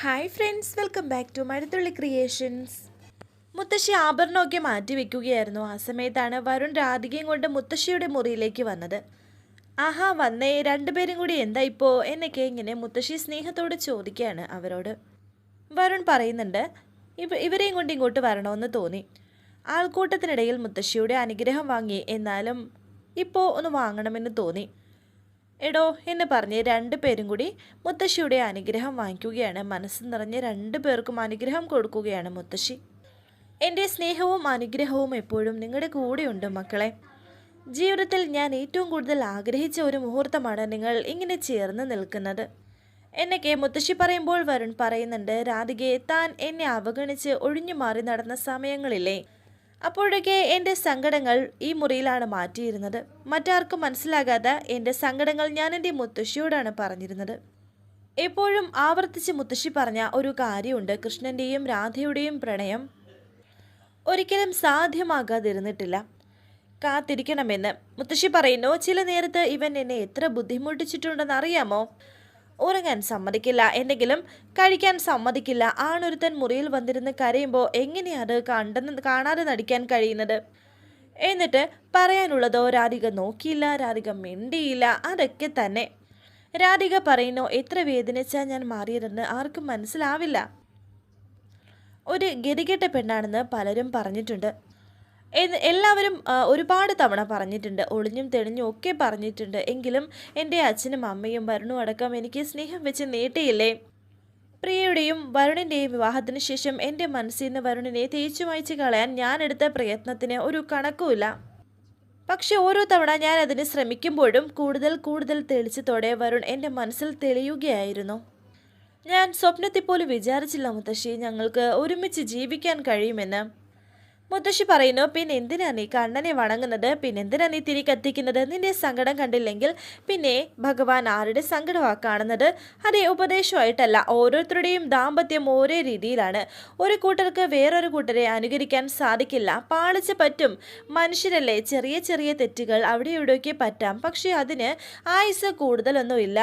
Hi friends welcome back to Mazhathulli creations മുത്തശ്ശി ആഭരണമൊക്കെ മാറ്റി വെക്കുകയായിരുന്നു. ആ സമയത്താണ് വരുൺ രാധികയും കൊണ്ട് മുത്തശ്ശിയുടെ മുറിയിലേക്ക് വന്നത്. ആഹാ വന്നേ രണ്ടുപേരും കൂടി എന്താ ഇപ്പോൾ എന്നൊക്കെ ഇങ്ങനെ മുത്തശ്ശി സ്നേഹത്തോട് ചോദിക്കുകയാണ് അവരോട്. വരുൺ പറയുന്നുണ്ട് ഇവ ഇവരെയും കൊണ്ട് ഇങ്ങോട്ട് വരണമെന്ന് തോന്നി. ആൾക്കൂട്ടത്തിനിടയിൽ മുത്തശ്ശിയുടെ അനുഗ്രഹം വാങ്ങി എന്നാലും ഇപ്പോൾ ഒന്ന് വാങ്ങണമെന്ന് തോന്നി. എടോ എന്ന് പറഞ്ഞ് രണ്ടു പേരും കൂടി മുത്തശ്ശിയുടെ അനുഗ്രഹം വാങ്ങിക്കുകയാണ്. മനസ്സ് നിറഞ്ഞ് രണ്ടു പേർക്കും അനുഗ്രഹം കൊടുക്കുകയാണ് മുത്തശ്ശി. എന്റെ സ്നേഹവും അനുഗ്രഹവും എപ്പോഴും നിങ്ങളുടെ കൂടെയുണ്ട് മക്കളെ. ജീവിതത്തിൽ ഞാൻ ഏറ്റവും കൂടുതൽ ആഗ്രഹിച്ച ഒരു മുഹൂർത്തമാണ് നിങ്ങൾ ഇങ്ങനെ ചേർന്ന് നിൽക്കുന്നത്. എന്നൊക്കെ മുത്തശ്ശി പറയുമ്പോൾ വരുൺ പറയുന്നുണ്ട് രാധികയെ താൻ എന്നെ അവഗണിച്ച് ഒഴിഞ്ഞു മാറി നടന്ന സമയങ്ങളില്ലേ? അപ്പോഴൊക്കെ എന്റെ സങ്കടങ്ങൾ ഈ മുറിയിലാണ് മാറ്റിയിരുന്നത്. മറ്റാർക്കും മനസ്സിലാകാതെ എന്റെ സങ്കടങ്ങൾ ഞാൻ എന്റെ മുത്തശ്ശിയോടാണ് പറഞ്ഞിരുന്നത്. എപ്പോഴും ആവർത്തിച്ച് മുത്തശ്ശി പറഞ്ഞ ഒരു കാര്യമുണ്ട്. കൃഷ്ണന്റെയും രാധയുടെയും പ്രണയം ഒരിക്കലും സാധ്യമാകാതിരുന്നിട്ടില്ല. കാത്തിരിക്കണമെന്ന് മുത്തശ്ശി പറയുന്നു. ചില നേരത്ത് ഇവൻ എന്നെ എത്ര ബുദ്ധിമുട്ടിച്ചിട്ടുണ്ടെന്ന് അറിയാമോ? ഉറങ്ങാൻ സമ്മതിക്കില്ല. എന്തെങ്കിലും കഴിക്കാൻ സമ്മതിക്കില്ല. ആണൊരുത്തൻ മുറിയിൽ വന്നിരുന്ന് കരയുമ്പോൾ എങ്ങനെയാണ് കണ്ടെന്ന് കാണാതെ നടിക്കാൻ കഴിയുന്നത്? എന്നിട്ട് പറയാനുള്ളതോ രാധിക നോക്കിയില്ല രാധിക മിണ്ടിയില്ല. അതൊക്കെ തന്നെ. രാധിക പറയുന്നു എത്ര വേദനിച്ചാൽ ഞാൻ മാറിയതെന്ന് ആർക്കും മനസ്സിലാവില്ല. ഒരു ഗതികെട്ട പെണ്ണാണെന്ന് പലരും പറഞ്ഞിട്ടുണ്ട്. എല്ലാവരും ഒരുപാട് തവണ പറഞ്ഞിട്ടുണ്ട്. ഒളിഞ്ഞും തെളിഞ്ഞും ഒക്കെ പറഞ്ഞിട്ടുണ്ട്. എങ്കിലും എന്റെ അച്ഛനും അമ്മയും വരുണും അടക്കം എനിക്ക് സ്നേഹം വെച്ച് നീട്ടിയില്ലേ? പ്രിയയുടെയും വരുണിന്റെയും വിവാഹത്തിന് ശേഷം എന്റെ മനസ്സിൽ നിന്ന് വരുണിനെ തേച്ചു വായിച്ച് കളയാൻ ഞാൻ എടുത്ത പ്രയത്നത്തിന് ഒരു കണക്കുമില്ല. പക്ഷെ ഓരോ തവണ ഞാൻ അതിന് ശ്രമിക്കുമ്പോഴും കൂടുതൽ കൂടുതൽ തെളിച്ചത്തോടെ വരുൺ എന്റെ മനസ്സിൽ തെളിയുകയായിരുന്നു. ഞാൻ സ്വപ്നത്തിൽ പോലും വിചാരിച്ചില്ല മുത്തശ്ശി. ഞങ്ങൾക്ക് ഒരുമിച്ച് ജീവിക്കാൻ കഴിയുമെന്ന്. മുത്തശ്ശി പറയുന്നു പിന്നെ എന്തിനാ നീ കണ്ണനെ വണങ്ങുന്നത്? പിന്നെ എന്തിനാ നീ തിരി കത്തിക്കുന്നത്? നിന്റെ സങ്കടം കണ്ടില്ലെങ്കിൽ പിന്നെ ഭഗവാൻ ആരുടെ സങ്കടമാണ് കാണുന്നത്? അതേ ഉപദേശമായിട്ടല്ല ഓരോരുത്തരുടെയും ദാമ്പത്യം ഒരേ രീതിയിലാണ്. ഒരു കൂട്ടർക്ക് വേറൊരു കൂട്ടരെ അനുകരിക്കാൻ സാധിക്കില്ല. പാളിച്ച് പറ്റും. മനുഷ്യരല്ലേ ചെറിയ ചെറിയ തെറ്റുകൾ അവിടെ ഇവിടെയൊക്കെ പറ്റാം. പക്ഷേ അതിന് ആയുസ് കൂടുതലൊന്നുമില്ല.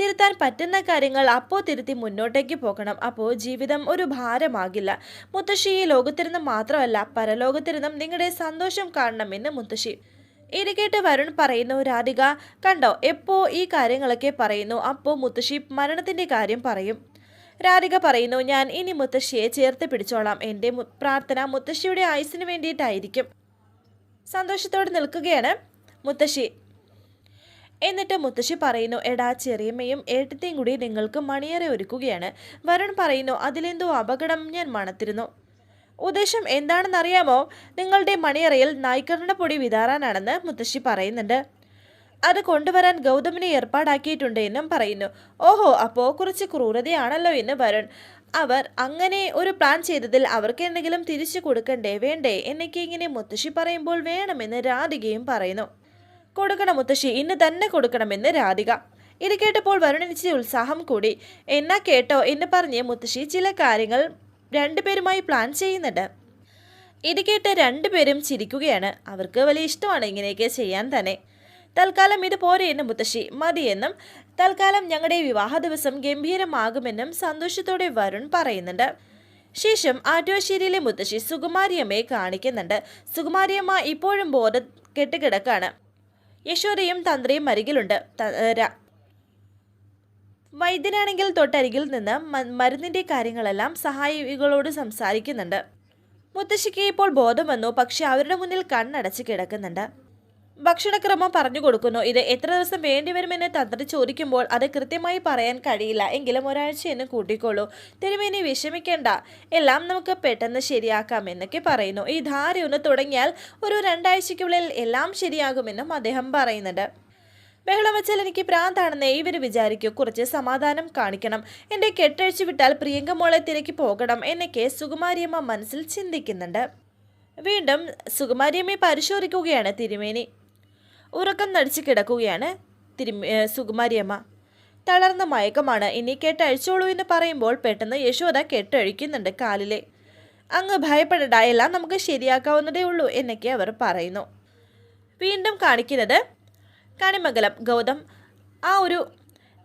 തിരുത്താൻ പറ്റുന്ന കാര്യങ്ങൾ അപ്പോ തിരുത്തി മുന്നോട്ടേക്ക് പോകണം. അപ്പോ ജീവിതം ഒരു ഭാരമാകില്ല. മുത്തശ്ശി ഈ ലോകത്തിരുന്ന് മാത്രമല്ല പരലോകത്തിരുന്നും നിങ്ങളുടെ സന്തോഷം കാണണമെന്ന് മുത്തശ്ശി. ഇത് കേട്ട് വരുൺ പറയുന്നു രാധിക കണ്ടോ എപ്പോ ഈ കാര്യങ്ങളൊക്കെ പറയുന്നു. അപ്പോ മുത്തശ്ശി മരണത്തിന്റെ കാര്യം പറയും. രാധിക പറയുന്നു ഞാൻ ഇനി മുത്തശ്ശിയെ ചേർത്ത് പിടിച്ചോളാം. എന്റെ പ്രാർത്ഥന മുത്തശ്ശിയുടെ ആയുസിന് വേണ്ടിയിട്ടായിരിക്കും. സന്തോഷത്തോടെ നിൽക്കുകയാണ് മുത്തശ്ശി. എന്നിട്ട് മുത്തശ്ശി പറയുന്നു എടാ ചെറിയമ്മയും ഏട്ടത്തെയും കൂടി നിങ്ങൾക്ക് മണിയേറെ ഒരുക്കുകയാണ്. വരുൺ പറയുന്നു അതിലെന്തോ അപകടം ഞാൻ മണത്തിരുന്നു. ഉദ്ദേശം എന്താണെന്നറിയാമോ? നിങ്ങളുടെ മണിയറയിൽ നായ്ക്കറിന്റെ പൊടി വിതാറാനാണെന്ന് മുത്തശ്ശി പറയുന്നുണ്ട്. അത് കൊണ്ടുവരാൻ ഗൗതമിനെ ഏർപ്പാടാക്കിയിട്ടുണ്ട് എന്നും പറയുന്നു. ഓഹോ അപ്പോൾ കുറച്ച് ക്രൂരതയാണല്ലോ എന്ന് വരുൺ. അവർ അങ്ങനെ ഒരു പ്ലാൻ ചെയ്തതിൽ അവർക്ക് എന്തെങ്കിലും തിരിച്ചു കൊടുക്കണ്ടേ? വേണ്ടേ? എന്നൊക്കെ ഇങ്ങനെ മുത്തശ്ശി പറയുമ്പോൾ വേണമെന്ന് രാധികയും പറയുന്നു. കൊടുക്കണം മുത്തശ്ശി. ഇന്ന് തന്നെ കൊടുക്കണമെന്ന് രാധിക. ഇത് കേട്ടപ്പോൾ വരുണനിച്ച് ഉത്സാഹം കൂടി. എന്നാ കേട്ടോ? എന്ന് പറഞ്ഞ് മുത്തശ്ശി ചില കാര്യങ്ങൾ രണ്ടുപേരുമായി പ്ലാൻ ചെയ്യുന്നുണ്ട്. ഇത് കേട്ട് രണ്ടുപേരും ചിരിക്കുകയാണ്. അവർക്ക് വലിയ ഇഷ്ടമാണ് ഇങ്ങനെയൊക്കെ ചെയ്യാൻ തന്നെ. തൽക്കാലം ഇത് പോരെ എന്ന് മുത്തശ്ശി. മതിയെന്നും തൽക്കാലം ഞങ്ങളുടെ വിവാഹ ദിവസം ഗംഭീരമാകുമെന്നും സന്തോഷത്തോടെ വരുൺ പറയുന്നുണ്ട്. ശേഷം ആറ്റുവശ്ശേരിയിലെ മുത്തശ്ശി സുകുമാരിയമ്മയെ കാണിക്കുന്നുണ്ട്. സുകുമാരിയമ്മ ഇപ്പോഴും ബോധം കെട്ടുകിടക്കാണ്. യശോദയും തന്ത്രിയും അരികിലുണ്ട്. വൈദ്യനാണെങ്കിൽ തൊട്ടരികിൽ നിന്ന് മരുന്നിന്റെ കാര്യങ്ങളെല്ലാം സഹായികളോട് സംസാരിക്കുന്നുണ്ട്. മുത്തശ്ശിക്ക് ഇപ്പോൾ ബോധം വന്നു. പക്ഷെ അവരുടെ മുന്നിൽ കണ്ണടച്ച് കിടക്കുന്നുണ്ട്. ഭക്ഷണക്രമം പറഞ്ഞു കൊടുക്കുന്നു. ഇത് എത്ര ദിവസം വേണ്ടിവരുമെന്ന് തന്ത്രി ചോദിക്കുമ്പോൾ അത് കൃത്യമായി പറയാൻ കഴിയില്ല. എങ്കിലും ഒരാഴ്ച എന്ന് കൂട്ടിക്കോളൂ. തിരുമേനി വിഷമിക്കേണ്ട. എല്ലാം നമുക്ക് പെട്ടെന്ന് ശരിയാക്കാം എന്നൊക്കെ പറയുന്നു. ഈ ധാരയൊന്ന് തുടങ്ങിയാൽ ഒരു രണ്ടാഴ്ചയ്ക്കുള്ളിൽ എല്ലാം ശരിയാകുമെന്നും അദ്ദേഹം പറയുന്നുണ്ട്. ബഹളം വെച്ചാൽ എനിക്ക് പ്രാന്താണെന്ന് ഇവർ വിചാരിക്കൂ. കുറച്ച് സമാധാനം കാണിക്കണം. എന്റെ കെട്ടഴിച്ചു വിട്ടാൽ പ്രിയങ്ക മോളെ തിരക്കി പോകണം എന്നൊക്കെ സുകുമാരിയമ്മ മനസ്സിൽ ചിന്തിക്കുന്നുണ്ട്. വീണ്ടും സുകുമാരിയമ്മയെ പരിശോധിക്കുകയാണ് തിരുമേനി. ഉറക്കം നടിച്ച് കിടക്കുകയാണ് തിരുമ സുകുമാരിയമ്മ. തളർന്ന മയക്കമാണ്. ഇനി കെട്ടഴിച്ചോളൂ എന്ന് പറയുമ്പോൾ പെട്ടെന്ന് യശോദ കെട്ടഴിക്കുന്നുണ്ട് കാലിലെ. അങ്ങ് ഭയപ്പെടണ്ട എല്ലാം നമുക്ക് ശരിയാക്കാവുന്നതേ ഉള്ളൂ എന്നൊക്കെ അവർ പറയുന്നു. വീണ്ടും കാണിക്കുന്നത് കണിമംഗലം. ഗൗതം ആ ഒരു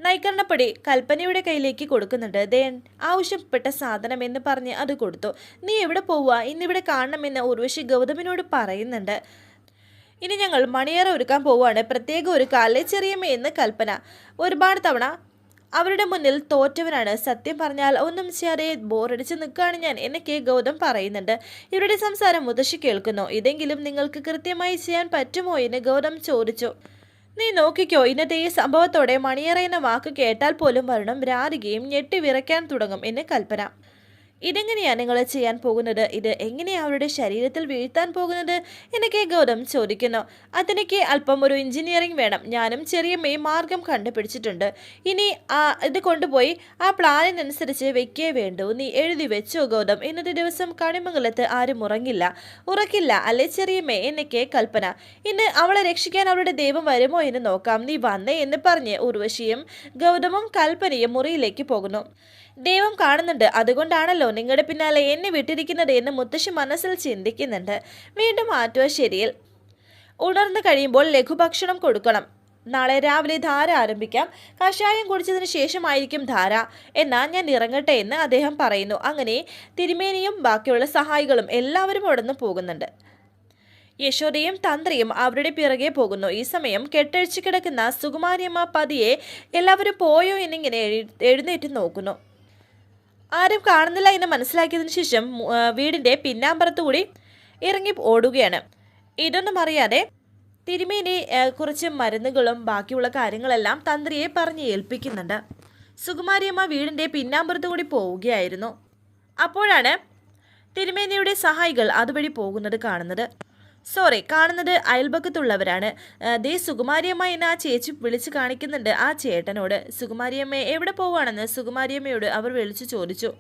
നൈക്കരണപ്പടി കൽപ്പനയുടെ കയ്യിലേക്ക് കൊടുക്കുന്നുണ്ട്. ദേൻ ആവശ്യപ്പെട്ട സാധനം എന്ന് പറഞ്ഞ് അത് കൊടുത്തു. നീ എവിടെ പോവുക ഇന്നിവിടെ കാണണമെന്ന് ഉർവശി ഗൗതമിനോട് പറയുന്നുണ്ട്. ഇനി ഞങ്ങൾ മണിയറ ഒരുക്കാൻ പോവുകയാണ്. പ്രത്യേക ഒരു കാലെ ചെറിയമ്മ എന്ന് കൽപ്പന. ഒരുപാട് തവണ അവരുടെ മുന്നിൽ തോറ്റവനാണ്. സത്യം പറഞ്ഞാൽ ഒന്നും ചെയ്യാതെ ബോറടിച്ച് നിൽക്കുകയാണ് ഞാൻ എന്നൊക്കെ ഗൗതം പറയുന്നുണ്ട്. ഇവരുടെ സംസാരം മുതശ്ശി കേൾക്കുന്നു. ഇതെങ്കിലും നിങ്ങൾക്ക് കൃത്യമായി ചെയ്യാൻ പറ്റുമോ എന്ന് ഗൗതം ചോദിച്ചു. നീ നോക്കിക്കോ ഇന്നത്തെ ഈ സംഭവത്തോടെ മണിയറ എന്ന വാക്ക് കേട്ടാൽ പോലും വരണം രാധികയും ഞെട്ടി വിറയ്ക്കാൻ തുടങ്ങും എന്ന് കൽപ്പന. ഇതെങ്ങനെയാണ് നിങ്ങൾ ചെയ്യാൻ പോകുന്നത്? ഇത് എങ്ങനെയാണ് അവരുടെ ശരീരത്തിൽ വീഴ്ത്താൻ പോകുന്നത്? എന്നൊക്കെ ഗൗതം ചോദിക്കുന്നു. അതിനൊക്കെ അല്പം ഒരു എഞ്ചിനീയറിംഗ് വേണം. ഞാനും ചെറിയമ്മയും മാർഗം കണ്ടുപിടിച്ചിട്ടുണ്ട്. ഇനി ആ ഇത് കൊണ്ടുപോയി ആ പ്ലാനിനനുസരിച്ച് വെക്കേ വേണ്ടൂ. നീ എഴുതി വെച്ചോ ഗൗതം. ഇന്നത്തെ ദിവസം കണിമംഗലത്ത് ആരും ഉറങ്ങില്ല. ഉറക്കില്ല അല്ലേ ചെറിയമ്മേ എന്നൊക്കെ കൽപ്പന. ഇന്ന് അവളെ രക്ഷിക്കാൻ അവളുടെ ദൈവം വരുമോ എന്ന് നോക്കാം. നീ വന്നേ എന്ന് പറഞ്ഞ് ഉർവശിയും ഗൗതമും കൽപ്പനയും മുറിയിലേക്ക് പോകുന്നു. ദൈവം കാണുന്നുണ്ട്. അതുകൊണ്ടാണല്ലോ നിങ്ങളുടെ പിന്നാലെ എന്നെ വിട്ടിരിക്കുന്നത് എന്ന് മുത്തശ്ശി മനസ്സിൽ ചിന്തിക്കുന്നുണ്ട്. വീണ്ടും ആറ്റുവ ശരിയിൽ ഉണർന്നു കഴിയുമ്പോൾ ലഘുഭക്ഷണം കൊടുക്കണം. നാളെ രാവിലെ ധാര ആരംഭിക്കാം. കഷായം കുടിച്ചതിന് ശേഷമായിരിക്കും ധാര. എന്നാൽ ഞാൻ ഇറങ്ങട്ടെ എന്ന് അദ്ദേഹം പറയുന്നു. അങ്ങനെ തിരുമേനിയും ബാക്കിയുള്ള സഹായികളും എല്ലാവരും ഉടന്നു പോകുന്നുണ്ട്. യശോദയും തന്ത്രിയും അവരുടെ പിറകെ പോകുന്നു. ഈ സമയം കെട്ടഴിച്ചു കിടക്കുന്ന സുകുമാരിയമ്മ പതിയെ എല്ലാവരും പോയോ എന്നിങ്ങനെ എഴുന്നേറ്റ് നോക്കുന്നു. ആരും കാണുന്നില്ല എന്ന് മനസ്സിലാക്കിയതിനു ശേഷം വീടിന്റെ പിന്നാമ്പറത്തുകൂടി ഇറങ്ങി ഓടുകയാണ്. ഇതൊന്നും അറിയാതെ തിരുമേനി കുറച്ച് മരുന്നുകളും ബാക്കിയുള്ള കാര്യങ്ങളെല്ലാം തന്ത്രിയെ പറഞ്ഞ് ഏൽപ്പിക്കുന്നുണ്ട്. സുകുമാരിയമ്മ വീടിന്റെ പിന്നാമ്പുറത്തു കൂടി പോവുകയായിരുന്നു. അപ്പോഴാണ് തിരുമേനിയുടെ സഹായികൾ അതുവഴി പോകുന്നത് കാണുന്നത്. സോറി കാണുന്നത് അയൽപക്കത്തുള്ളവരാണ്. ദേ സുകുമാരിയമ്മ എന്ന് ആ ചേച്ചി വിളിച്ച് കാണിക്കുന്നുണ്ട് ആ ചേട്ടനോട്. സുകുമാരിയമ്മ എവിടെ പോവാണെന്ന് സുകുമാരിയമ്മയോട് അവർ വിളിച്ചു ചോദിച്ചു.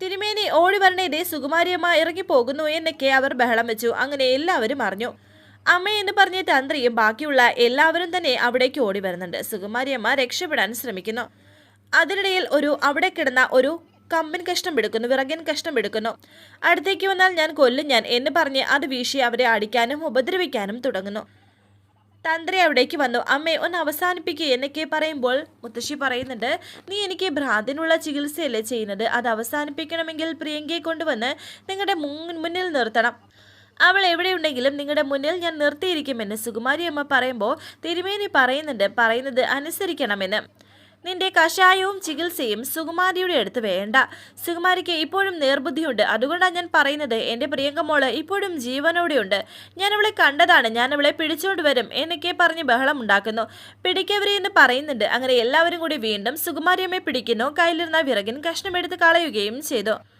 തിരുമേനി ഓടി വരണേ ദേ സുകുമാരിയമ്മ ഇറങ്ങി പോകുന്നു എന്നൊക്കെ അവർ ബഹളം വെച്ചു. അങ്ങനെ എല്ലാവരും അറിഞ്ഞു. അമ്മ എന്ന് പറഞ്ഞ തന്ത്രിയും ബാക്കിയുള്ള എല്ലാവരും തന്നെ അവിടേക്ക് ഓടി വരുന്നുണ്ട്. സുകുമാരിയമ്മ രക്ഷപ്പെടാൻ ശ്രമിക്കുന്നു. അതിനിടയിൽ ഒരു അവിടെ കിടന്ന ഒരു കമ്പൻ കഷ്ണം എടുക്കുന്നു വിറകൻ കഷ്ണം എടുക്കുന്നു. അടുത്തേക്ക് വന്നാൽ ഞാൻ കൊല്ലും ഞാൻ എന്ന് പറഞ്ഞ് അത് വീശി അവരെ അടിക്കാനും ഉപദ്രവിക്കാനും തുടങ്ങുന്നു. തന്ത്രി അവിടേക്ക് വന്നു അമ്മേ ഒന്ന് അവസാനിപ്പിക്കുക എന്നൊക്കെ പറയുമ്പോൾ മുത്തശ്ശി പറയുന്നുണ്ട് നീ എനിക്ക് ഭ്രാന്തിനുള്ള ചികിത്സയല്ലേ ചെയ്യുന്നത്? അത് അവസാനിപ്പിക്കണമെങ്കിൽ പ്രിയങ്കയെ കൊണ്ടുവന്ന് നിങ്ങളുടെ മുന്നിൽ നിർത്തണം. അവൾ എവിടെയുണ്ടെങ്കിലും നിങ്ങളുടെ മുന്നിൽ ഞാൻ നിർത്തിയിരിക്കുമെന്ന് സുകുമാരി അമ്മ പറയുമ്പോൾ തിരുമേനി പറയുന്നുണ്ട് പറയുന്നത് അനുസരിക്കണമെന്ന്. നിന്റെ കഷായവും ചികിത്സയും സുകുമാരിയുടെ അടുത്ത് വേണ്ട. സുകുമാരിക്ക് ഇപ്പോഴും നേർബുദ്ധിയുണ്ട്. അതുകൊണ്ടാണ് ഞാൻ പറയുന്നത് എന്റെ പ്രിയങ്കമോൾ ഇപ്പോഴും ജീവനോടെയുണ്ട്. ഞാൻ അവളെ കണ്ടതാണ്. ഞാൻ അവളെ പിടിച്ചുകൊണ്ട് വരും എന്നൊക്കെ പറഞ്ഞ് ബഹളം ഉണ്ടാക്കുന്നു. പിടിക്കവരെ എന്ന് പറയുന്നുണ്ട്. അങ്ങനെ എല്ലാവരും കൂടി വീണ്ടും സുകുമാരിയമ്മയെ പിടിക്കുന്നു. കയ്യിലിരുന്ന വിറകിൻ കഷ്ണമെടുത്ത് കളയുകയും ചെയ്തു.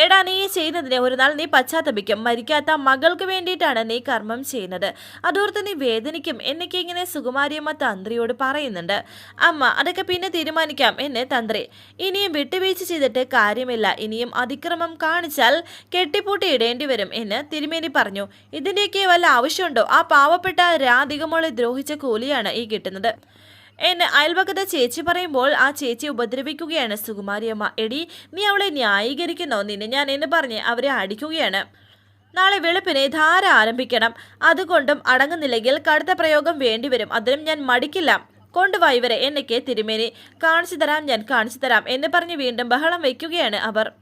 എടാ നീ ചെയ്യുന്നതിനെ ഒരു നാൾ നീ പശ്ചാത്തപിക്കും. മരിക്കാത്ത മകൾക്ക് വേണ്ടിയിട്ടാണ് നീ കർമ്മം ചെയ്യുന്നത്. അതോർത്ത് നീ വേദനിക്കും എന്നൊക്കെ ഇങ്ങനെ സുകുമാരിയമ്മ തന്ത്രിയോട് പറയുന്നുണ്ട്. അമ്മ അതൊക്കെ പിന്നെ തീരുമാനിക്കാം എന്നെ തന്ത്രി. ഇനിയും വിട്ടുവീഴ്ച ചെയ്തിട്ട് കാര്യമില്ല. ഇനിയും അതിക്രമം കാണിച്ചാൽ കെട്ടിപ്പൂട്ടി ഇടേണ്ടി വരും എന്ന് തിരുമേനി പറഞ്ഞു. ഇതിന്റെയൊക്കെ വല്ല ആവശ്യമുണ്ടോ? ആ പാവപ്പെട്ട രാധികമോളെ ദ്രോഹിച്ച കൂലിയാണ് ഈ കിട്ടുന്നത്. എന്നെ അയൽവക്കത്തെ ചേച്ചി പറയുമ്പോൾ ആ ചേച്ചി ഉപദ്രവിക്കുകയാണ്. സുകുമാരിയമ്മ എടി നീ അവളെ ന്യായീകരിക്കുന്നോ? നിന്നെ ഞാൻ എന്ന് പറഞ്ഞ് അവരെ അടിക്കുകയാണ്. നാളെ വെളുപ്പിനെ ധാര ആരംഭിക്കണം. അതുകൊണ്ടും അടങ്ങുന്നില്ലെങ്കിൽ കടുത്ത പ്രയോഗം വേണ്ടിവരും. അതിനും ഞാൻ മടിക്കില്ല. കൊണ്ടുവാ ഇവരെ. എന്നൊക്കെ തിരുമേനി കാണിച്ചു തരാം ഞാൻ കാണിച്ചു തരാം എന്ന് പറഞ്ഞ് വീണ്ടും ബഹളം വയ്ക്കുകയാണ് അവർ.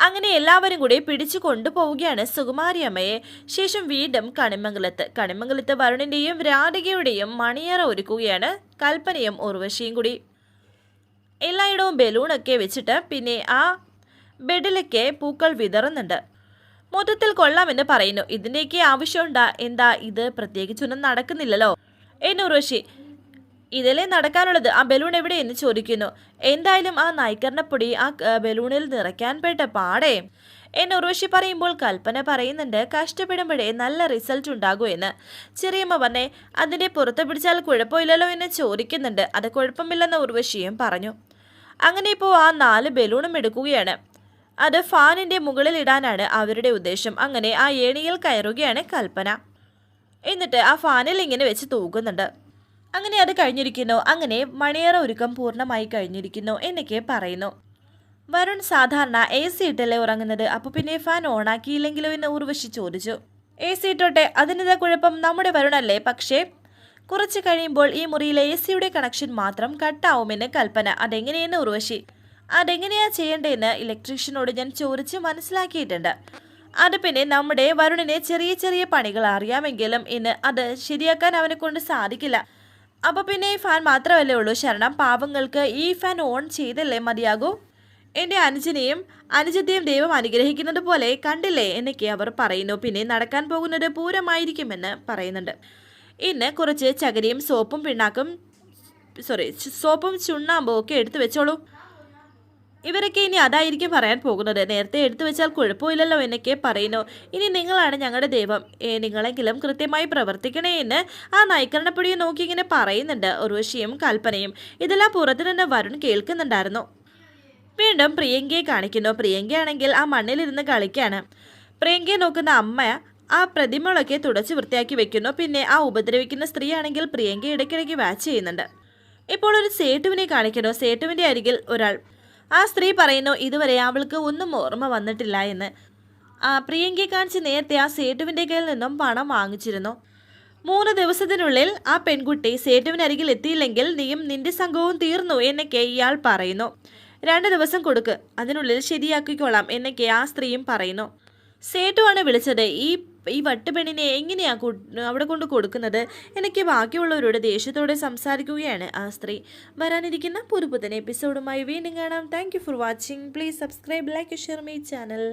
അങ്ങനെ എല്ലാവരും കൂടി പിടിച്ചു കൊണ്ടുപോവുകയാണ് സുകുമാരിയമ്മയെ ശേഷം വീണ്ടും കണിമംഗലത്ത്. കണിമംഗലത്ത് വരുണിന്റെയും രാധികയുടെയും മണിയറ ഒരുക്കുകയാണ് കൽപ്പനയും ഉർവശിയും കൂടി. എല്ലായിടവും ബലൂണൊക്കെ വെച്ചിട്ട് പിന്നെ ആ ബെഡിലൊക്കെ പൂക്കൾ വിതറുന്നുണ്ട്. മൊത്തത്തിൽ കൊള്ളാമെന്ന് പറയുന്നു. ഇതിന്റെയൊക്കെ ആവശ്യമുണ്ടാ എന്താ ഇത്? പ്രത്യേകിച്ചൊന്നും നടക്കുന്നില്ലല്ലോ. എന്ന് ഉർവശി ഇതിലേ നടക്കാനുള്ളത് ആ ബലൂൺ എവിടെയെന്ന് ചോദിക്കുന്നു. എന്തായാലും ആ നായ്ക്കറിനപ്പൊടി ആ ആ, ബലൂണിൽ നിറയ്ക്കാൻ പെട്ട പാടേ. എന്ന് ഉർവശി പറയുമ്പോൾ കൽപ്പന പറയുന്നുണ്ട് കഷ്ടപ്പെടുമ്പോഴേ നല്ല റിസൾട്ട് ഉണ്ടാകൂ എന്ന്. ചെറിയമ്മ പറഞ്ഞേ അതിന്റെ പുറത്ത് പിടിച്ചാൽ കുഴപ്പമില്ലല്ലോ എന്ന് ചോദിക്കുന്നുണ്ട്. അത് കുഴപ്പമില്ലെന്ന് ഉർവശിയും പറഞ്ഞു. അങ്ങനെ ഇപ്പോൾ ആ നാല് ബലൂണും എടുക്കുകയാണ്. അത് ഫാനിന്റെ മുകളിൽ ഇടാനാണ് അവരുടെ ഉദ്ദേശം. അങ്ങനെ ആ ഏണിയിൽ കയറുകയാണ് കൽപ്പന. എന്നിട്ട് ആ ഫാനിൽ ഇങ്ങനെ വെച്ച് തൂക്കുന്നുണ്ട്. അങ്ങനെ അത് കഴിഞ്ഞിരിക്കുന്നു. അങ്ങനെ മണിയറ ഒരുക്കം പൂർണമായി കഴിഞ്ഞിരിക്കുന്നു എന്നൊക്കെ പറയുന്നു. വരുൺ സാധാരണ എ സി ഇട്ടല്ലേ ഉറങ്ങുന്നത്? അപ്പോൾ പിന്നെ ഫാൻ ഓണാക്കിയില്ലെങ്കിലോ എന്ന് ഉർവശി ചോദിച്ചു. എ സി ഇട്ടോട്ടെ അതിനെന്താ കുഴപ്പം? നമ്മുടെ വരുണല്ലേ. പക്ഷേ കുറച്ച് കഴിയുമ്പോൾ ഈ മുറിയിലെ എ സിയുടെ കണക്ഷൻ മാത്രം കട്ടാവുമെന്ന് കൽപ്പന. അതെങ്ങനെയെന്ന് ഉർവശി? അതെങ്ങനെയാ ചെയ്യേണ്ടതെന്ന് ഇലക്ട്രീഷ്യനോട് ഞാൻ ചോദിച്ച് മനസ്സിലാക്കിയിട്ടുണ്ട്. അത് പിന്നെ നമ്മുടെ വരുണിനെ ചെറിയ ചെറിയ പണികൾ അറിയാമെങ്കിലും ഇന്ന് അത് ശരിയാക്കാൻ അവനെ കൊണ്ട് സാധിക്കില്ല. അപ്പോൾ പിന്നെ ഈ ഫാൻ മാത്രമല്ലേ ഉള്ളൂ? ശരണം പാവങ്ങൾക്ക് ഈ ഫാൻ ഓൺ ചെയ്തല്ലേ മതിയാകൂ? എന്റെ അനുജനെയും അനുജത്തെയും ദൈവം അനുഗ്രഹിക്കുന്നത് പോലെ കണ്ടില്ലേ? എന്നൊക്കെ അവർ പറയുന്നു. പിന്നെ നടക്കാൻ പോകുന്നത് പൂരമായിരിക്കുമെന്ന് പറയുന്നുണ്ട്. ഇന്ന് കുറച്ച് ചകരിയും സോപ്പും പിണ്ണാക്കും സോറി സോപ്പും ചുണ്ണാമ്പും ഒക്കെ എടുത്തു വെച്ചോളൂ. ഇവരൊക്കെ ഇനി അതായിരിക്കും പറയാൻ പോകുന്നത്. നേരത്തെ എടുത്തു വെച്ചാൽ കുഴപ്പമില്ലല്ലോ എന്നൊക്കെ പറയുന്നു. ഇനി നിങ്ങളാണ് ഞങ്ങളുടെ ദൈവം. നിങ്ങളെങ്കിലും കൃത്യമായി പ്രവർത്തിക്കണേ എന്ന് ആ നൈക്കരണപ്പൊടിയെ നോക്കി ഇങ്ങനെ പറയുന്നുണ്ട്. ഉർവശിയും കൽപ്പനയും. ഇതെല്ലാം പുറത്തു നിന്ന് വരുൺ കേൾക്കുന്നുണ്ടായിരുന്നു. വീണ്ടും പ്രിയങ്കയെ കാണിക്കുന്നു. പ്രിയങ്കയാണെങ്കിൽ ആ മണ്ണിലിരുന്ന് കളിക്കാണ്. പ്രിയങ്കയെ നോക്കുന്ന അമ്മ ആ പ്രതിമകളൊക്കെ തുടച്ച് വൃത്തിയാക്കി വെക്കുന്നു. പിന്നെ ആ ഉപദ്രവിക്കുന്ന സ്ത്രീയാണെങ്കിൽ പ്രിയങ്ക ഇടയ്ക്കിടയ്ക്ക് വാച്ച് ചെയ്യുന്നുണ്ട്. ഇപ്പോൾ ഒരു സേട്ടുവിനെ കാണിക്കുന്നു. സേട്ടുവിന്റെ അരികിൽ ഒരാൾ ആ സ്ത്രീ പറയുന്നു ഇതുവരെ അവൾക്ക് ഒന്നും ഓർമ്മ വന്നിട്ടില്ല എന്ന്. പ്രിയങ്കയെ കാണിച്ച് നേരത്തെ ആ സേട്ടുവിന്റെ കയ്യിൽ നിന്നും പണം വാങ്ങിച്ചിരുന്നു. മൂന്ന് ദിവസത്തിനുള്ളിൽ ആ പെൺകുട്ടി സേട്ടുവിനരികിൽ എത്തിയില്ലെങ്കിൽ നീയും നിന്റെ സംഘവും തീർന്നു എന്നൊക്കെ ഇയാൾ പറയുന്നു. രണ്ട് ദിവസം കൊടുക്ക് അതിനുള്ളിൽ ശരിയാക്കിക്കോളാം എന്നൊക്കെ ആ സ്ത്രീയും പറയുന്നു. സേട്ടുവാണ് വിളിച്ചത്. ഈ ഈ വട്ടുപെണ്ണിനെ എങ്ങനെയാ അവിടെ കൊണ്ട് കൊടുക്കുന്നത് എനിക്ക് ബാക്കിയുള്ളവരോട് ദേഷ്യത്തോടെ സംസാരിക്കുകയാണ് ആ സ്ത്രീ. വരാനിരിക്കുന്ന പുതുപുത്തൻ എപ്പിസോഡുമായി വീണ്ടും കാണാം. Thank for watching please subscribe like share my channel